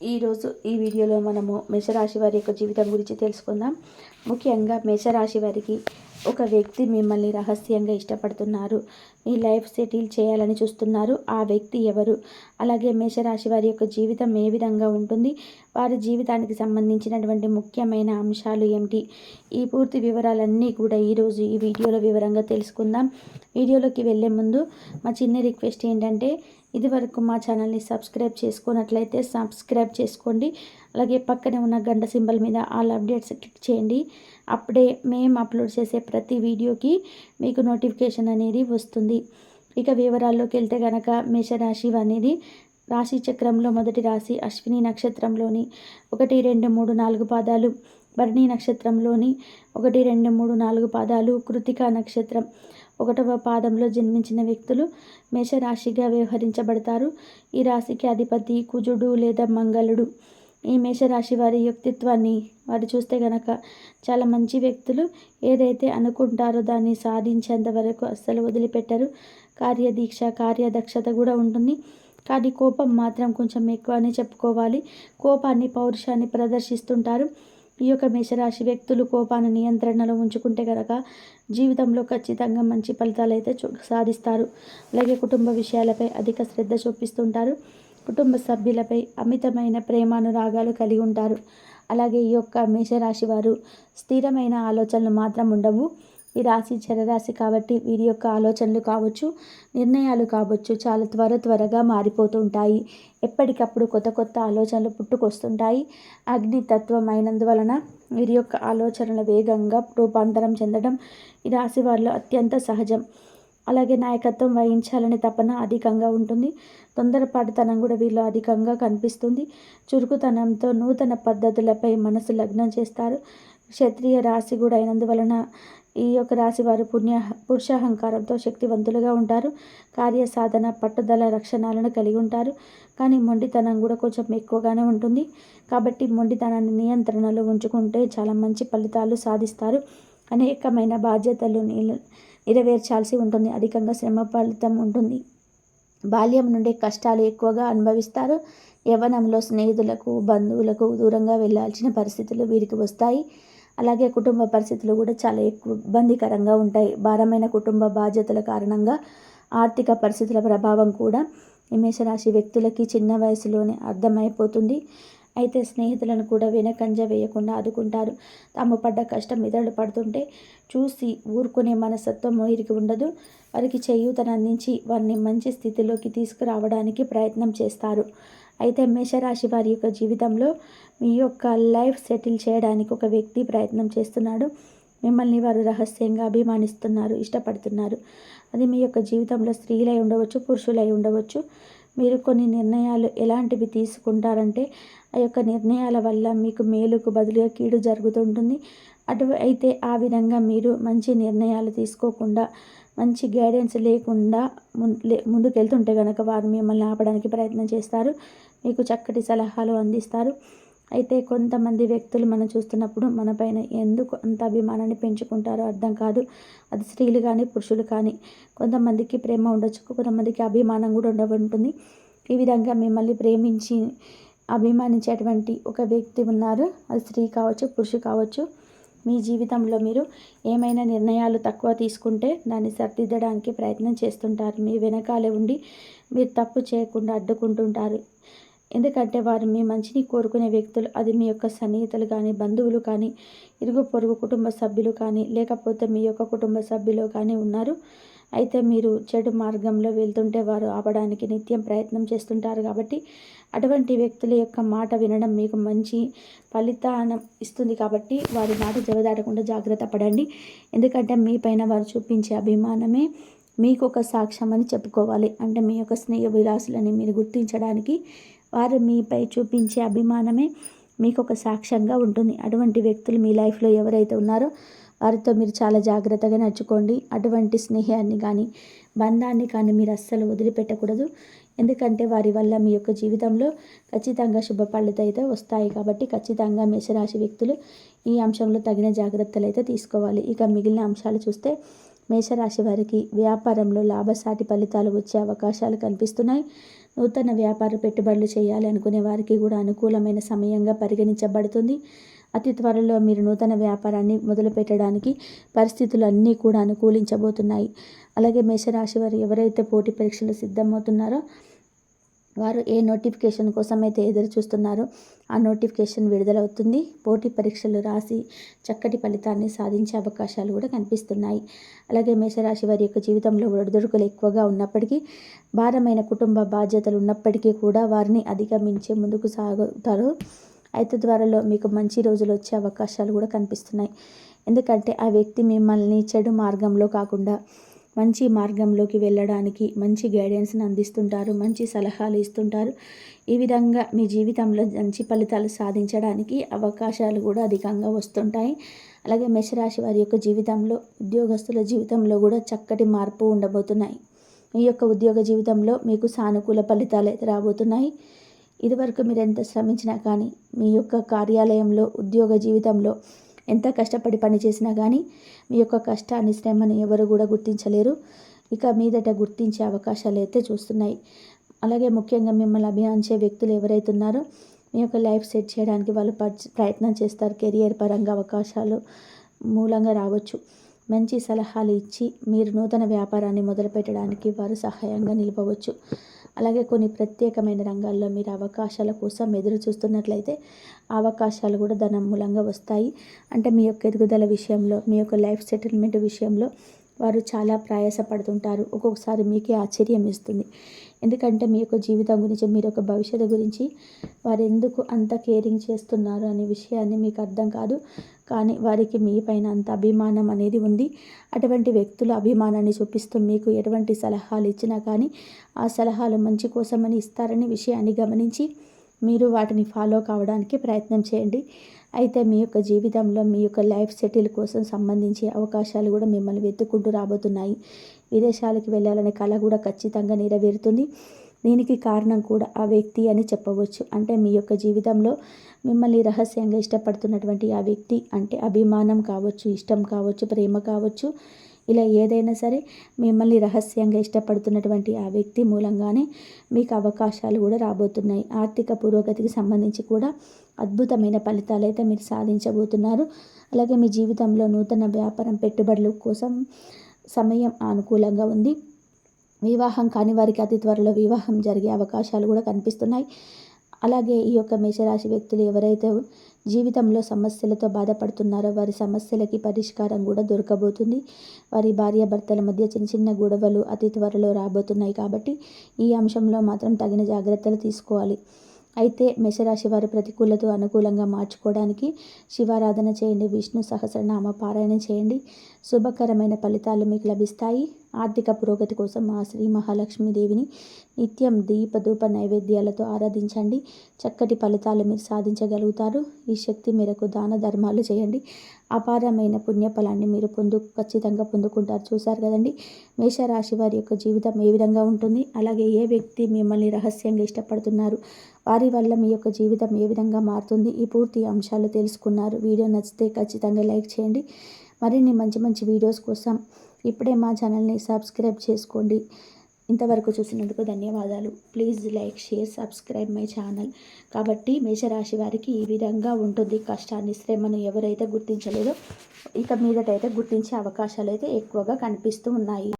ఈరోజు ఈ వీడియోలో మనము మేషరాశి వారి యొక్క జీవితం గురించి తెలుసుకుందాం. ముఖ్యంగా మేషరాశి వారికి ఒక వ్యక్తి మిమ్మల్ని రహస్యంగా ఇష్టపడుతున్నారు. మీ లైఫ్ సెటిల్ చేయాలని చూస్తున్నారు. ఆ వ్యక్తి ఎవరు? అలాగే మేషరాశి వారి యొక్క జీవితం ఏ విధంగా ఉంటుంది? వారి జీవితానికి సంబంధించినటువంటి ముఖ్యమైన అంశాలు ఏమిటి? ఈ పూర్తి వివరాలన్నీ కూడా ఈరోజు ఈ వీడియోలో వివరంగా తెలుసుకుందాం. వీడియోలోకి వెళ్ళే ముందు మా చిన్న రిక్వెస్ట్ ఏంటంటే ఇదివరకు మా ఛానల్ని సబ్స్క్రైబ్ చేసుకున్నట్లయితే సబ్స్క్రైబ్ చేసుకోండి. అలాగే పక్కనే ఉన్న గంట సింబల్ మీద ఆల్ అప్డేట్స్ క్లిక్ చేయండి. అప్పుడే మేము అప్లోడ్ చేసే ప్రతి వీడియోకి మీకు నోటిఫికేషన్ అనేది వస్తుంది. ఇక వివరాల్లోకి వెళ్తే కనుక మేషరాశి అనేది రాశి చక్రంలో మొదటి రాశి అశ్విని నక్షత్రంలోని ఒకటి రెండు మూడు నాలుగు పాదాలు భరణి నక్షత్రంలోని ఒకటి రెండు మూడు నాలుగు పాదాలు కృతికా నక్షత్రం ఒకటవ పాదంలో జన్మించిన వ్యక్తులు మేషరాశిగా వ్యవహరించబడతారు. ఈ రాశికి అధిపతి కుజుడు లేదా మంగళుడు. ఈ మేషరాశి వారి వ్యక్తిత్వాన్ని వారు చూస్తే గనక చాలా మంచి వ్యక్తులు ఏదైతే అనుకుంటారో దాన్ని సాధించేంత వరకు అస్సలు వదిలిపెట్టరు. కార్యదీక్ష కార్యదక్షత కూడా ఉంటుంది. కానీ కోపం మాత్రం కొంచెం ఎక్కువనే చెప్పుకోవాలి. కోపాన్ని పౌరుషాన్ని ప్రదర్శిస్తుంటారు. ఈ యొక్క మేషరాశి వ్యక్తులు కోపాన్ని నియంత్రణలో ఉంచుకుంటే కనుక జీవితంలో ఖచ్చితంగా మంచి ఫలితాలు అయితే సాధిస్తారు. అలాగే కుటుంబ విషయాలపై అధిక శ్రద్ధ చూపిస్తుంటారు. కుటుంబ సభ్యులపై అమితమైన ప్రేమానురాగాలు కలిగి ఉంటారు. అలాగే ఈ యొక్క మేషరాశి వారు స్థిరమైన ఆలోచనలు మాత్రం ఉండవు. ఈ రాశి చరరాశి కాబట్టి వీరి యొక్క ఆలోచనలు కావచ్చు నిర్ణయాలు కావచ్చు చాలా త్వర త్వరగా మారిపోతుంటాయి. ఎప్పటికప్పుడు కొత్త కొత్త ఆలోచనలు పుట్టుకొస్తుంటాయి. అగ్నితత్వం అయినందువలన వీరి యొక్క ఆలోచనలు వేగంగా రూపాంతరం చెందడం ఈ రాశి వారిలో అత్యంత సహజం. అలాగే నాయకత్వం వహించాలనే తపన అధికంగా ఉంటుంది. తొందరపాటుతనం కూడా వీళ్ళు అధికంగా కనిపిస్తుంది. చురుకుతనంతో నూతన పద్ధతులపై మనసు లగ్నం చేస్తారు. క్షత్రియ రాశి కూడా అయినందువలన ఈ యొక్క రాశి వారు పుణ్య పురుషాహంకారంతో శక్తివంతులుగా ఉంటారు. కార్యసాధన పట్టుదల లక్షణాలను కలిగి ఉంటారు. కానీ మొండితనం కూడా కొంచెం ఎక్కువగానే ఉంటుంది. కాబట్టి మొండితనాన్ని నియంత్రణలో ఉంచుకుంటే చాలా మంచి ఫలితాలు సాధిస్తారు. అనేకమైన బాధ్యతలు నెరవేర్చాల్సి ఉంటుంది. అధికంగా శ్రమ ఫలితం ఉంటుంది. బాల్యం నుండి కష్టాలు ఎక్కువగా అనుభవిస్తారు. యవ్వనంలో స్నేహితులకు బంధువులకు దూరంగా వెళ్ళాల్సిన పరిస్థితులు వీరికి వస్తాయి. అలాగే కుటుంబ పరిస్థితులు కూడా చాలా ఎక్కువ ఇబ్బందికరంగా ఉంటాయి. భారమైన కుటుంబ బాధ్యతల కారణంగా ఆర్థిక పరిస్థితుల ప్రభావం కూడా మేషరాశి వ్యక్తులకి చిన్న వయసులోనే అర్థమైపోతుంది. అయితే స్నేహితులను కూడా వెనకంజ వేయకుండా ఆదుకుంటారు. తాము పడ్డ కష్టం ఇతరులు పడుతుంటే చూసి ఊరుకునే మనసత్వం వీరికి ఉండదు. వారికి చేయూతను అందించి వారిని మంచి స్థితిలోకి తీసుకురావడానికి ప్రయత్నం చేస్తారు. అయితే మేషరాశి వారి యొక్క జీవితంలో మీ యొక్క లైఫ్ సెటిల్ చేయడానికి ఒక వ్యక్తి ప్రయత్నం చేస్తున్నాడు. మిమ్మల్ని వారు రహస్యంగా అభిమానిస్తున్నారు ఇష్టపడుతున్నారు. అది మీ యొక్క జీవితంలో స్త్రీలై ఉండవచ్చు పురుషులై ఉండవచ్చు. మీరు కొన్ని నిర్ణయాలు ఎలాంటివి తీసుకుంటారంటే ఆ యొక్క నిర్ణయాల వల్ల మీకు మేలుకు బదులుగా కీడు జరుగుతుంటుంది. అటు అయితే ఆ విధంగా మీరు మంచి నిర్ణయాలు తీసుకోకుండా మంచి గైడెన్స్ లేకుండా ముందుకు ముందుకెళ్తుంటే కనుక వారు మిమ్మల్ని ఆపడానికి ప్రయత్నం చేస్తారు. మీకు చక్కటి సలహాలు అందిస్తారు. అయితే కొంతమంది వ్యక్తులు మనం చూస్తున్నప్పుడు మనపైన ఎందుకు అంత అభిమానాన్ని పెంచుకుంటారో అర్థం కాదు. అది స్త్రీలు కానీ పురుషులు కానీ. కొంతమందికి ప్రేమ ఉండొచ్చు కొంతమందికి అభిమానం కూడా ఉండబడుతుంది. ఈ విధంగా మిమ్మల్ని ప్రేమించి అభిమానించేటువంటి ఒక వ్యక్తి ఉన్నారు. అది స్త్రీ కావచ్చు పురుషు కావచ్చు. మీ జీవితంలో మీరు ఏమైనా నిర్ణయాలు తక్కువ తీసుకుంటే దాన్ని సరిదిద్దడానికి ప్రయత్నం చేస్తుంటారు. మీ వెనకాలే ఉండి మీరు తప్పు చేయకుండా అడ్డుకుంటుంటారు. ఎందుకంటే వారు మీ మంచిని కోరుకునే వ్యక్తులు అది మీ యొక్క సన్నిహితులు కానీ బంధువులు కానీ ఇరుగు పొరుగు కుటుంబ సభ్యులు కానీ లేకపోతే మీ యొక్క కుటుంబ సభ్యులు కానీ ఉన్నారు. అయితే మీరు చెడు మార్గంలో వెళ్తుంటే వారు ఆపడానికి నిత్యం ప్రయత్నం చేస్తుంటారు కాబట్టి అటువంటి వ్యక్తుల యొక్క మాట వినడం మీకు మంచి ఫలితానం ఇస్తుంది కాబట్టి వారి మాట జవదాటకుండా జాగ్రత్త పడండి. ఎందుకంటే మీ పైన వారు చూపించే అభిమానమే మీకు ఒక సాక్ష్యం అని చెప్పుకోవాలి. అంటే మీ యొక్క స్నేహ విలాసులని మీరు గుర్తించడానికి వారు మీపై చూపించే అభిమానమే మీకు ఒక సాక్ష్యంగా ఉంటుంది. అటువంటి వ్యక్తులు మీ లైఫ్లో ఎవరైతే ఉన్నారో వారితో మీరు చాలా జాగ్రత్తగా నడుచుకోండి. అటువంటి స్నేహాన్ని కానీ బంధాన్ని కానీ మీరు అస్సలు వదిలిపెట్టకూడదు. ఎందుకంటే వారి వల్ల మీ యొక్క జీవితంలో ఖచ్చితంగా శుభ ఫలితాలు అయితే వస్తాయి. కాబట్టి ఖచ్చితంగా మేషరాశి వ్యక్తులు ఈ అంశంలో తగిన జాగ్రత్తలు అయితే తీసుకోవాలి. ఇక మిగిలిన అంశాలు చూస్తే మేషరాశి వారికి వ్యాపారంలో లాభసాటి ఫలితాలు వచ్చే అవకాశాలు కనిపిస్తున్నాయి. నూతన వ్యాపార పెట్టుబడులు చేయాలి అనుకునే వారికి కూడా అనుకూలమైన సమయంగా పరిగణించబడుతుంది. అతి త్వరలో మీరు నూతన వ్యాపారాన్ని మొదలుపెట్టడానికి పరిస్థితులు అన్నీ కూడా అనుకూలించబోతున్నాయి. అలాగే మేషరాశి వారు ఎవరైతే పోటీ పరీక్షలు సిద్ధమవుతున్నారో వారు ఏ నోటిఫికేషన్ కోసం అయితే ఎదురు చూస్తున్నారో ఆ నోటిఫికేషన్ విడుదలవుతుంది. పోటీ పరీక్షలు రాసి చక్కటి ఫలితాన్ని సాధించే అవకాశాలు కూడా కనిపిస్తున్నాయి. అలాగే మేషరాశి వారి యొక్క జీవితంలో ఒడిదుడుకులు ఎక్కువగా ఉన్నప్పటికీ భారమైన కుటుంబ బాధ్యతలు ఉన్నప్పటికీ కూడా వారిని అధిగమించే ముందుకు సాగుతారు. అయితే త్వరలో మీకు మంచి రోజులు వచ్చే అవకాశాలు కూడా కనిపిస్తున్నాయి. ఎందుకంటే ఆ వ్యక్తి మిమ్మల్ని చెడు మార్గంలో కాకుండా మంచి మార్గంలోకి వెళ్ళడానికి మంచి గైడెన్స్ని అందిస్తుంటారు మంచి సలహాలు ఇస్తుంటారు. ఈ విధంగా మీ జీవితంలో మంచి ఫలితాలు సాధించడానికి అవకాశాలు కూడా అధికంగా వస్తుంటాయి. అలాగే మేషరాశి వారి యొక్క జీవితంలో ఉద్యోగస్తుల జీవితంలో కూడా చక్కటి మార్పు ఉండబోతున్నాయి. మీ యొక్క ఉద్యోగ జీవితంలో మీకు సానుకూల ఫలితాలు అయితే రాబోతున్నాయి. ఇదివరకు మీరు ఎంత శ్రమించినా కానీ మీ యొక్క కార్యాలయంలో ఉద్యోగ జీవితంలో ఎంత కష్టపడి పని చేసినా కానీ మీ యొక్క కష్టాన్ని శ్రమని ఎవరు కూడా గుర్తించలేరు. ఇక మీదట గుర్తించే అవకాశాలు అయితే చూస్తున్నాయి. అలాగే ముఖ్యంగా మిమ్మల్ని అభిమానించే వ్యక్తులు ఎవరైతే ఉన్నారో మీ యొక్క లైఫ్ సెట్ చేయడానికి వాళ్ళు ప్రయత్నం చేస్తారు. కెరియర్ పరంగా అవకాశాలు మూలంగా రావచ్చు. మంచి సలహాలు ఇచ్చి మీరు నూతన వ్యాపారాన్ని మొదలుపెట్టడానికి వారు సహాయంగా నిలపవచ్చు. అలాగే కొన్ని ప్రత్యేకమైన రంగాల్లో మీరు అవకాశాల కోసం ఎదురు చూస్తున్నట్లయితే అవకాశాలు కూడా ధనం మూలంగా వస్తాయి. అంటే మీ యొక్క ఎదుగుదల విషయంలో మీ యొక్క లైఫ్ సెటిల్మెంట్ విషయంలో వారు చాలా ప్రయాసపడుతుంటారు. ఒక్కొక్కసారి మీకే ఆశ్చర్యం ఇస్తుంది ఎందుకంటే మీ యొక్క జీవితం గురించి మీరు యొక్క భవిష్యత్తు గురించి వారు ఎందుకు అంత కేరింగ్ చేస్తున్నారు అనే విషయాన్ని మీకు అర్థం కాదు. కానీ వారికి మీ పైన అంత అభిమానం అనేది ఉంది. అటువంటి వ్యక్తుల అభిమానాన్ని చూపిస్తూ మీకు ఎటువంటి సలహాలు ఇచ్చినా కానీ ఆ సలహాలు మంచి కోసమని ఇస్తారనే విషయాన్ని గమనించి మీరు వాటిని ఫాలో కావడానికి ప్రయత్నం చేయండి. అయితే మీ యొక్క జీవితంలో మీ యొక్క లైఫ్ సెటిల్ కోసం సంబంధించి అవకాశాలు కూడా మిమ్మల్ని వెతుక్కుంటూ రాబోతున్నాయి. విదేశాలకు వెళ్ళాలనే కళ కూడా ఖచ్చితంగా నెరవేరుతుంది. దీనికి కారణం కూడా ఆ వ్యక్తి అని చెప్పవచ్చు. అంటే మీ యొక్క జీవితంలో మిమ్మల్ని రహస్యంగా ఇష్టపడుతున్నటువంటి ఆ వ్యక్తి అంటే అభిమానం కావచ్చు ఇష్టం కావచ్చు ప్రేమ కావచ్చు. ఇలా ఏదైనా సరే మిమ్మల్ని రహస్యంగా ఇష్టపడుతున్నటువంటి ఆ వ్యక్తి మూలంగానే మీకు అవకాశాలు కూడా రాబోతున్నాయి. ఆర్థిక పురోగతికి సంబంధించి కూడా అద్భుతమైన ఫలితాలు అయితే మీరు సాధించబోతున్నారు. అలాగే మీ జీవితంలో నూతన వ్యాపారం పెట్టుబడుల కోసం సమయం అనుకూలంగా ఉంది. వివాహం కాని వారికి అతి త్వరలో వివాహం జరిగే అవకాశాలు కూడా కనిపిస్తున్నాయి. అలాగే ఈ యొక్క మేషరాశి వ్యక్తులు ఎవరైతే జీవితంలో సమస్యలతో బాధపడుతున్నారో వారి సమస్యలకి పరిష్కారం కూడా దొరకబోతుంది. వారి భార్యాభర్తల మధ్య చిన్న చిన్న గొడవలు అతి త్వరలో రాబోతున్నాయి కాబట్టి ఈ అంశంలో మాత్రం తగిన జాగ్రత్తలు తీసుకోవాలి. అయితే మేషరాశి వారి ప్రతికూలతో అనుకూలంగా మార్చుకోవడానికి శివారాధన చేయండి. విష్ణు సహస్రనామ పారాయణ చేయండి. శుభకరమైన ఫలితాలు మీకు లభిస్తాయి. ఆర్థిక పురోగతి కోసం మా శ్రీ మహాలక్ష్మీదేవిని నిత్యం దీపధూప నైవేద్యాలతో ఆరాధించండి. చక్కటి ఫలితాలు మీరు సాధించగలుగుతారు. ఈ శక్తి మేరకు దాన ధర్మాలు చేయండి. అపారమైన పుణ్యఫలాన్ని మీరు పొందు ఖచ్చితంగా పొందుకుంటారు. చూశారు కదండి? మేషరాశి వారి యొక్క జీవితం ఏ విధంగా ఉంటుంది? అలాగే ఏ వ్యక్తి మిమ్మల్ని రహస్యంగా ఇష్టపడుతున్నారు? వారి వల్ల మీ యొక్క జీవితం ఏ విధంగా మారుతుంది? ఈ పూర్తి అంశాలు తెలుసుకున్నారు. వీడియో నచ్చితే ఖచ్చితంగా లైక్ చేయండి. మరిన్ని మంచి మంచి వీడియోస్ కోసం ఇప్పుడే మా ఛానల్ని సబ్స్క్రైబ్ చేసుకోండి. ఇంతవరకు చూసినందుకు ధన్యవాదాలు. Please like share subscribe my channel. కాబట్టి మేషరాశి వారికి ఈ విధంగా ఉంటుంది. కష్టాన్ని శ్రమను ఎవరైతే గుర్తించలేదో ఇక మీదటైతే గుర్తించే అవకాశాలు అయితే ఎక్కువగా కనిపిస్తూ ఉన్నాయి.